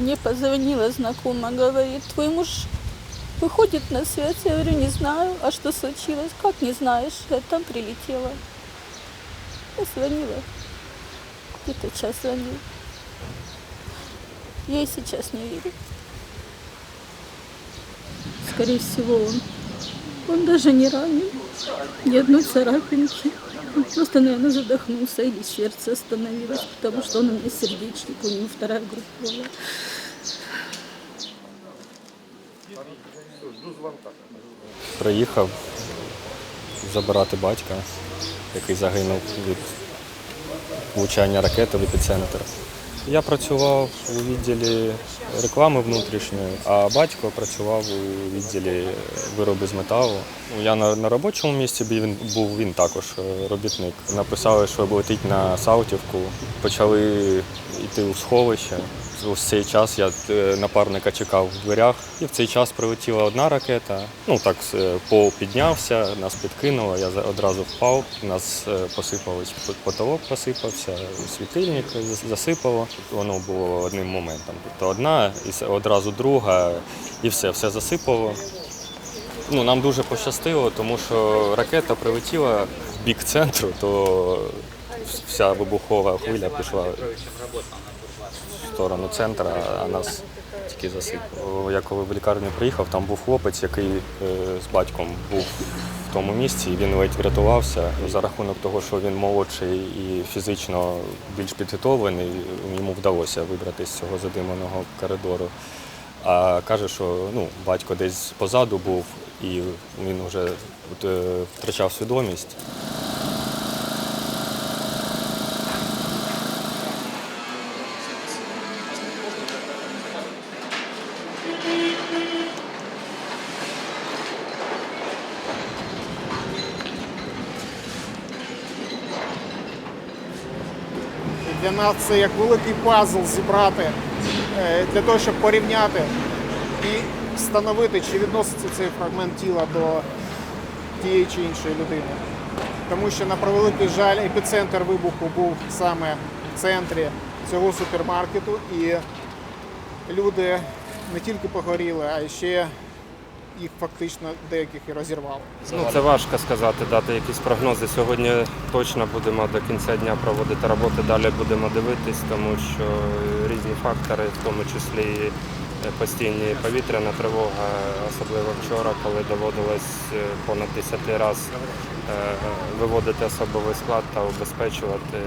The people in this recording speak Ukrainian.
Мне позвонила знакомая, говорит, твой муж выходит на связь. Я говорю, не знаю. А что случилось? Как не знаешь? Я там прилетела. Я звонила. Где-то час звонил. Я и сейчас не верю. Скорее всего, он. Он даже не ранен. Ни одной царапинки. Он просто, наверное, задохнулся или сердце остановилось, потому что он у меня сердечник, у него вторая группа была. Приїхав забирати батька, який загинув від влучання ракети в епіцентр. Я працював у відділі реклами внутрішньої, а батько працював у відділі вироби з металу. Я на, на робочому місці він був він також е, робітник. Написали, що летить на Саутівку, почали йти у сховище. Ось цей час я е, напарника чекав в дверях, і в цей час прилетіла одна ракета. Ну так е, пол піднявся, нас підкинуло, я одразу впав, нас е, посипались, потолок посипався, світильник засипало. Воно було одним моментом. Тобто одна і одразу друга, і все, все засипало. Ну, нам дуже пощастило, тому що ракета прилетіла в бік центру, то вся вибухова хвиля пішла сторону центру, а нас тільки засипало. Я коли в лікарню приїхав, там був хлопець, який е, з батьком був в тому місці, і він ледь врятувався за рахунок того, що він молодший і фізично більш підготовлений, йому вдалося вибратися з цього задиманого коридору. А каже, що ну, батько десь позаду був і він вже е, втрачав свідомість. Для нас це як великий пазл зібрати е, для того, щоб порівняти і встановити, чи відноситься цей фрагмент тіла до тієї чи іншої людини. Тому що, на превеликий жаль, епіцентр вибуху був саме в центрі цього супермаркету, і люди не тільки погоріли, а ще їх фактично деяких і розірвало. Ну, це важко сказати, дати якісь прогнози. Сьогодні точно будемо до кінця дня проводити роботи, далі будемо дивитись, тому що різні фактори, в тому числі і постійні повітряна тривога, особливо вчора, коли доводилось е, понад 10 разів виводити особовий склад та убезпечувати